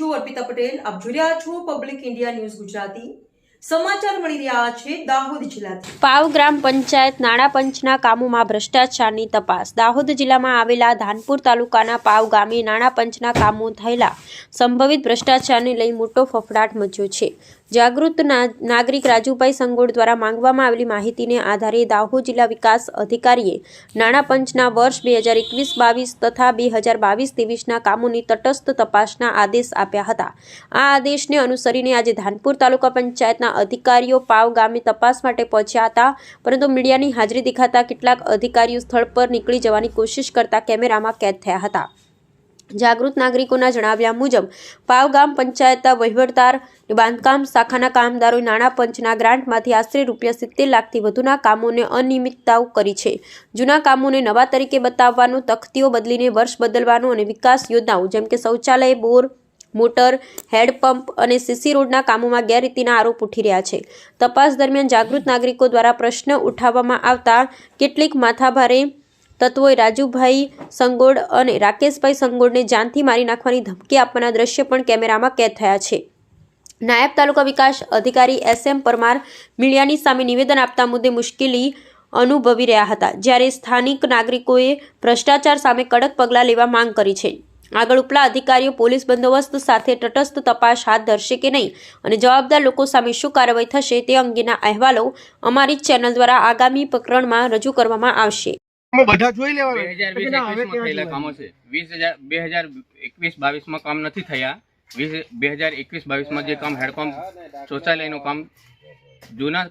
છું અર્પિતા પટેલ. આપ જોઈ રહ્યા છો પબ્લિક ઇન્ડિયા ન્યૂઝ ગુજરાતી. પાવ ગ્રામ પંચાયત નાણાં કામોમાં ભ્રષ્ટાચારની આવેલા ધાનપુર તાલુકાના પાવ ગામે કામો થયેલા સંભવિત ભ્રષ્ટાચારને લઈ મોટો ફફડાટ મચ્યો છે. જાગૃત નાગરિક રાજુભાઈ સંગોળ દ્વારા માંગવામાં આવેલી માહિતીને આધારે દાહોદ જિલ્લા વિકાસ અધિકારીએ નાણાં પંચના વર્ષ બે હજાર એકવીસ બાવીસ તથા બે હજાર બાવીસ ત્રેવીસના કામોની તટસ્થ તપાસના આદેશ આપ્યા હતા. આ આદેશને અનુસરીને આજે ધાનપુર તાલુકા પંચાયતના અધિકારીઓ પાવ ગામે તપાસ માટે પહોંચ્યા હતા, પરંતુ મીડિયાની હાજરી દેખાતા કેટલાક અધિકારીઓ સ્થળ પર નીકળી જવાની કોશિશ કરતા કેમેરામાં કેદ થયા હતા. જાગૃત નાગરિકોના જણાવ્યા મુજબ, પાવ ગામ પંચાયતના વહીવટદાર બાંધકામ શાખાના કામદારોએ નાણાં પંચના ગ્રાન્ટમાંથી આશરે રૂપિયા સિત્તેર લાખથી વધુના કામોને અનિયમિતતાઓ કરી છે. જૂના કામોને નવા તરીકે બતાવવાનું, તખતીઓ બદલીને વર્ષ બદલવાનું અને વિકાસ યોજનાઓ, જેમ કે શૌચાલય, બોર મોટર હેડપંપ અને સીસી રોડના કામોમાં ગેરરીતિના આરોપ ઉઠી રહ્યા છે. તપાસ દરમિયાન જાગૃત નાગરિકો દ્વારા પ્રશ્ન ઉઠાવવામાં આવતા કેટલીક માથાભારે તત્વોએ રાજુભાઈ સંગોડ અને રાકેશભાઈ સંગોડને જાનથી મારી નાખવાની ધમકી આપવાના દ્રશ્ય પણ કેમેરામાં કેદ થયા છે. નાયબ તાલુકા વિકાસ અધિકારી એસ એમ પરમાર મીડિયાની સામે નિવેદન આપતા મુદ્દે મુશ્કેલી અનુભવી રહ્યા હતા, જ્યારે સ્થાનિક નાગરિકોએ ભ્રષ્ટાચાર સામે કડક પગલાં લેવા માંગ કરી છે. આગળ ઉપલા અધિકારીઓ પોલીસ બંદોબસ્ત સાથે તટસ્થ તપાસ હાથ ધરશે કે નહીં અને જવાબદાર લોકો સામે શું કાર્યવાહી થશે તે અંગેના અહેવાલો અમારી ચેનલ દ્વારા આગામી પ્રકરણમાં રજૂ કરવામાં આવશે. બધા જોઈ લેવાના? કામો છે. વીસ હજાર બે હજાર એકવીસ બાવીસમાં કામ નથી થયા. વીસ બે હજાર એકવીસ બાવીસમાં જે કામ હેડપંપ શૌચાલયનું કામ જૂના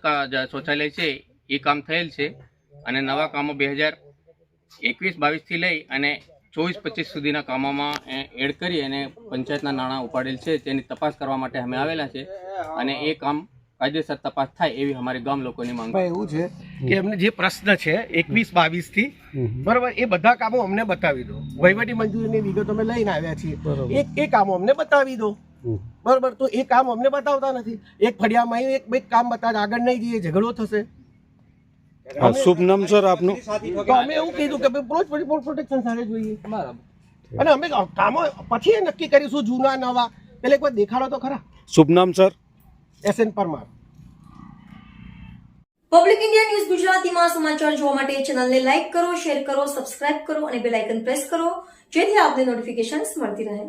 શૌચાલય છે એ કામ થયેલ છે. અને નવા કામો બે હજાર એકવીસ બાવીસથી લઈ અને ચોવીસ પચીસ સુધીના કામોમાં એડ કરી અને પંચાયતના નાણાં ઉપાડેલ છે તેની તપાસ કરવા માટે અમે આવેલા છે અને એ કામ કાયદેસર તપાસ થાય એવી અમારી ગામ લોકોની માંગ એવું છે કે એમને જે પ્રશ્ન છે એકવીસ બાવીસથી બરોબર એ બધા કામો અમને બતાવી દો. વહીવટી મંજૂરીની વિગતો અમે લઈને આવ્યા છીએ. એક એ કામો અમને બતાવી દો. બરોબર તો એ કામ અમને બતાવતા નથી. એક ફળિયામાં આવ્યું, એક બે કામ બતાવે આગળ નહીં જઈએ ઝઘડો થશે. હા, શુભ નામ સર આપનું? તો અમે એવું કીધું કે પ્રોચ પ્રોટેક્શન સાથે જોઈએ. અને અમે કામો પછી નક્કી કરીશું જૂના નવા. એટલે એકવાર દેખાડો તો ખરા. શુભ નામ sir? S N Parmar. Public India news ગુજરાતીમાં સમાચાર જોવા માટે ચેનલને લાઇક કરો શેર કરો સબસ્ક્રાઇબ કરો અને બેલ આઇકન પ્રેસ કરો. જેથી આપને નોટિફિકેશન્સ મળતી રહે.